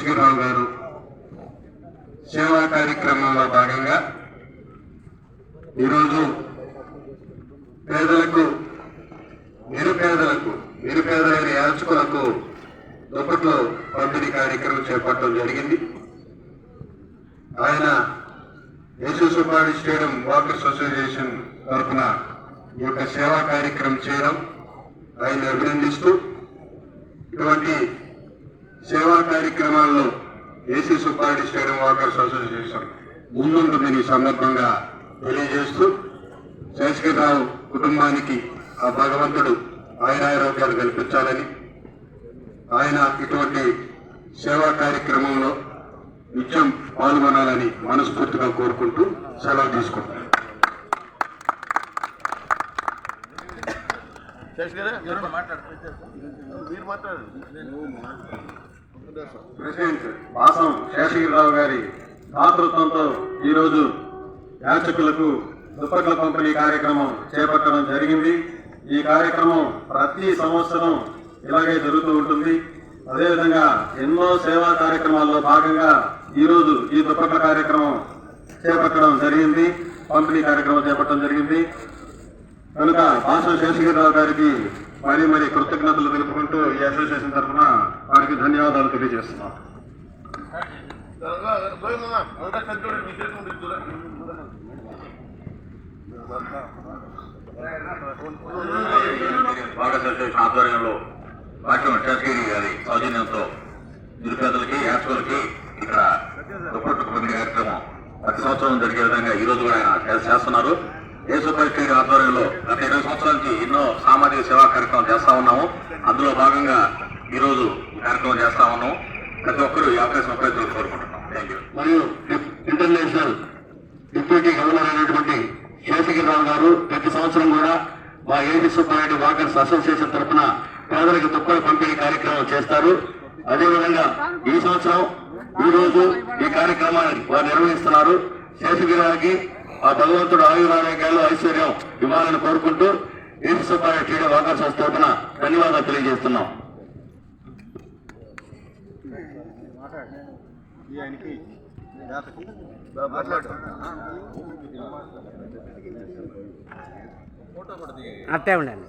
శేషగిరిరావు గారు సేవా కార్యక్రమంలో భాగంగా ఈరోజు పేదలకు నిరుపేదలకు నిరుపేదలైన యాచకులకు దుప్పట్లో పంపిణీ కార్యక్రమం చేపట్టడం జరిగింది. ఆయన యేసుసుపాడి స్టేడియం వాకర్స్ అసోసియేషన్ తరఫున ఈ యొక్క సేవా కార్యక్రమం చేయడం ఆయన అభినందిస్తూ ఇటువంటి సేవా కార్యక్రమాల్లో AC Subbareddy stadium walkers association ముందుంటుందని ఈ సందర్భంగా తెలియజేస్తూ శేషగిరిరావు కుటుంబానికి ఆ భగవంతుడు ఆయన ఆరోగ్యాలు కల్పించాలని ఆయన ఇటువంటి సేవా కార్యక్రమంలో నిత్యం పాల్గొనాలని మనస్ఫూర్తిగా కోరుకుంటూ సెలవు తీసుకుంటాను శేష్ గారు? మీరు మాట్లాడండి మీరు మాట్లాడండి. ప్రెసిడెంట్ వాసం శేషగిరిరావు గారి దాతృత్వంతో ఈరోజు యాచకులకు దుప్పట్ల పంపిణీ కార్యక్రమం చేపట్టడం జరిగింది. ఈ కార్యక్రమం ప్రతి సంవత్సరం ఇలాగే జరుగుతూ ఉంటుంది. అదేవిధంగా ఎన్నో సేవా కార్యక్రమాల్లో భాగంగా ఈరోజు ఈ దుప్పట్ల కార్యక్రమం చేపట్టడం జరిగింది. పంపిణీ కార్యక్రమం చేపట్టడం జరిగింది. కనుక భాష శేషగిరిరావు గారికి మరీ మరీ కృతజ్ఞతలు తెలుపుకుంటూ ఈ అసోసియేషన్ తరఫున వారికి ధన్యవాదాలు తెలియజేస్తున్నాం. బాగా అసోసియేషన్ ఆధ్వర్యంలో పాఠ్యం శేషగిరి గారి సౌజన్యంతో నిరుపేదలకి యాచకులకి ఇక్కడ దుప్పట్టు కార్యక్రమం ప్రతి సంవత్సరం జరిగే విధంగా ఈ రోజు కూడా ఆయన చేస్తున్నారు. చేస్తున్నారు యేసుపరిస్థితి ఆధ్వర్యంలో గత ఇరవై సంవత్సరాల నుంచి ఎన్నో సామాజిక సేవా కార్యక్రమం చేస్తా ఉన్నాము. అందులో భాగంగా ఈరోజు కార్యక్రమం చేస్తా ఉన్నాము. ప్రతి ఒక్కరూ ఈ అవకాశం ఉపయోగించాలని కోరుకుంటున్నాం. థ్యాంక్ యూ మరియు ఇంటర్నేషనల్ డిప్యూటీ గవర్నర్ అయినటువంటి శేషగిరిరావు గారు ప్రతి సంవత్సరం కూడా మా ఏడి సుబ్బారెడ్డి వాకర్స్ అసోసియేషన్ తరఫున పేదలకు దుప్పల పంపిణీ కార్యక్రమం చేస్తారు. అదేవిధంగా ఈ సంవత్సరం ఈ రోజు ఈ కార్యక్రమాన్ని వారు నిర్వహిస్తున్నారు. శేషగిరిరావుకి ఆ భగవంతుడు ఆయురారోగ్యాలు ఐశ్వర్యం ఇవ్వాలని కోరుకుంటూ ఏడి సుబ్బారెడ్డి టీడీ వాకర్స్ తరఫున ధన్యవాదాలు తెలియజేస్తున్నాం. అట్టే ఉండండి.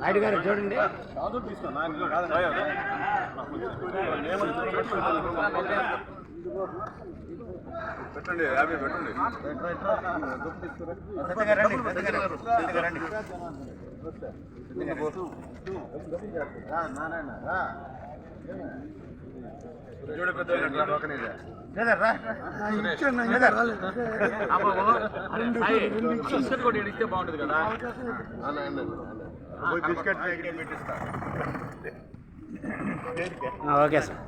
నాయుడు గారు చూడండి. పెట్టండి యాభై పెట్టండి. చూడ పెద్ద బిస్కెట్ ఓకే సార్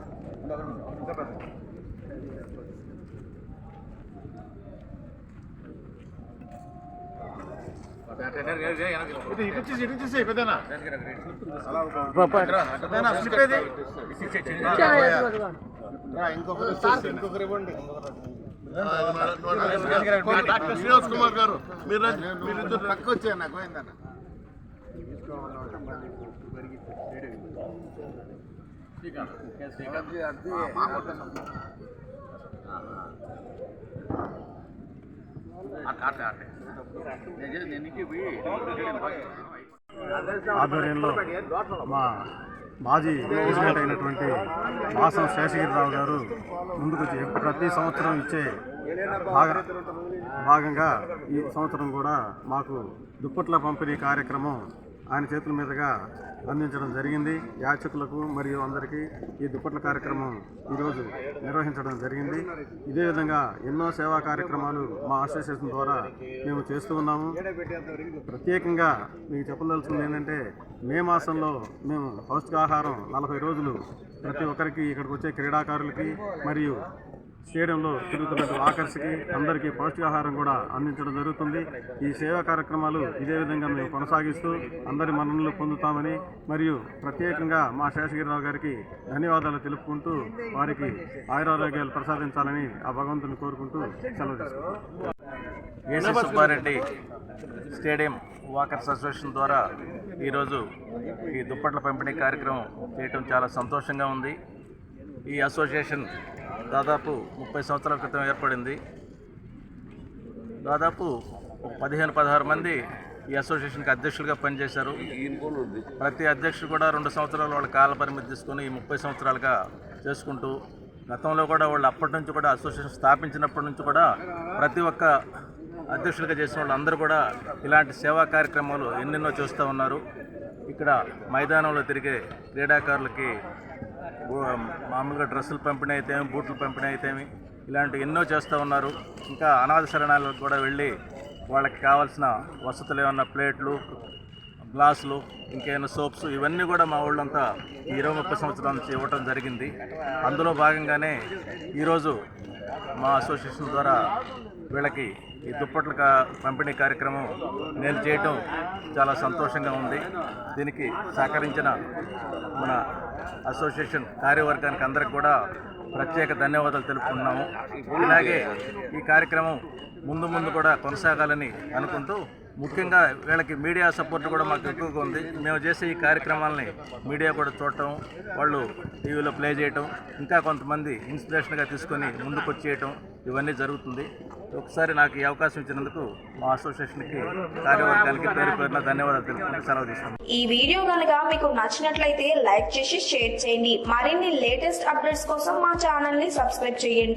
ఇటు తీసి ఇటు తీసి పెద్దనా శ్రీనివాస్ కుమార్ గారు మీరు రండి. మీరిద్దరు పక్క వచ్చారు నాకు పోయిందన్న. ఆధ్వర్యంలో మా మాజీ ప్రెసిడెంట్ అయినటువంటి వాసం శేషగిరిరావు గారు ముందుకొచ్చి ప్రతి సంవత్సరం ఇచ్చే భాగ భాగంగా ఈ సంవత్సరం కూడా మాకు దుప్పట్ల పంపిణీ కార్యక్రమం ఆయన చేతుల మీదుగా అందించడం జరిగింది. యాచకులకు మరియు అందరికీ ఈ దుప్పట్ల కార్యక్రమం ఈరోజు నిర్వహించడం జరిగింది. ఇదే విధంగా ఎన్నో సేవా కార్యక్రమాలు మా అసోసియేషన్ ద్వారా మేము చేస్తూ ఉన్నాము. ప్రత్యేకంగా మీకు చెప్పదలుచుకుంది ఏంటంటే మే మాసంలో మేము పౌష్టికాహారం నలభై రోజులు ప్రతి ఒక్కరికి ఇక్కడికి వచ్చే క్రీడాకారులకి మరియు స్టేడియంలో తిరుగుతున్నటువంటి ఆకర్షకి అందరికీ పౌష్టికాహారం కూడా అందించడం జరుగుతుంది. ఈ సేవా కార్యక్రమాలు ఇదే విధంగా మేము కొనసాగిస్తూ అందరి మన్ననలు పొందుతామని మరియు ప్రత్యేకంగా మా శేషగిరిరావు గారికి ధన్యవాదాలు తెలుపుకుంటూ వారికి ఆయురారోగ్యాలు ప్రసాదించాలని ఆ భగవంతుని కోరుకుంటూ సెలవు తీసుకుంటాం సుబ్బారెడ్డి స్టేడియం వాకర్స్ అసోసియేషన్ ద్వారా ఈరోజు ఈ దుప్పట్ల పంపిణీ కార్యక్రమం చేయటం చాలా సంతోషంగా ఉంది. ఈ అసోసియేషన్ దాదాపు ముప్పై సంవత్సరాల క్రితం ఏర్పడింది. దాదాపు ఒక పదిహేను పదహారు మంది ఈ అసోసియేషన్కి అధ్యక్షులుగా పనిచేశారు. ప్రతి అధ్యక్షుడు కూడా రెండు సంవత్సరాలు వాళ్ళ కాల పరిమితి తీసుకొని ఈ ముప్పై సంవత్సరాలుగా చేసుకుంటూ గతంలో కూడా వాళ్ళు అప్పటి నుంచి కూడా అసోసియేషన్ స్థాపించినప్పటి నుంచి కూడా ప్రతి ఒక్క అధ్యక్షులుగా చేసిన వాళ్ళు అందరూ కూడా ఇలాంటి సేవా కార్యక్రమాలు ఎన్నెన్నో చూస్తూ ఉన్నారు. ఇక్కడ మైదానంలో తిరిగే క్రీడాకారులకి మామూలుగా డ్రెస్సులు పంపిణీ అయితేమి బూట్లు పంపిణీ అయితేమి ఇలాంటి ఎన్నో చేస్తూ ఉన్నారు. ఇంకా అనాథ శరణాలకు కూడా వెళ్ళి వాళ్ళకి కావాల్సిన వసతులు ఏమన్నా ప్లేట్లు గ్లాసులు ఇంకేమైనా సోప్స్ ఇవన్నీ కూడా మా ఊళ్ళంతా ఇరవై ముప్పై సంవత్సరాల నుంచి ఇవ్వటం జరిగింది. అందులో భాగంగానే ఈరోజు మా అసోసియేషన్ ద్వారా వీళ్ళకి ఈ దుప్పట్ల కా- పంపిణీ కార్యక్రమం నేను చేయటం చాలా సంతోషంగా ఉంది. దీనికి సహకరించిన మన అసోసియేషన్ కార్యవర్గానికి అందరికి కూడా ప్రత్యేక ధన్యవాదాలు తెలుపుకున్నాము ఇలాగే ఈ కార్యక్రమం ముందు ముందు కూడా కొనసాగాలని అనుకుంటూ ముఖ్యంగా వీళ్ళకి మీడియా సపోర్ట్ కూడా మాకు ఎక్కువగా ఉంది. మేము చేసే ఈ కార్యక్రమాలని మీడియా కూడా చూడటం వాళ్ళు టీవీలో ప్లే చేయటం ఇంకా కొంతమంది ఇన్స్పిరేషన్గా తీసుకొని ముందుకు వచ్చేయటం ఇవన్నీ జరుగుతుంది. ఒకసారి నాకు ఈ అవకాశం ఇచ్చినందుకు మా అసోసియేషన్కి కార్యవర్గానికి పేరు పేరున ధన్యవాదాలు తెలుపుకుంటూ సెలవు తీసుకుంటాం ఈ వీడియో కనుక మీకు నచ్చినట్లయితే లైక్ చేసి షేర్ చేయండి. మరిన్ని లేటెస్ట్ అప్డేట్స్ కోసం మా ఛానల్ని సబ్స్క్రైబ్ చేయండి.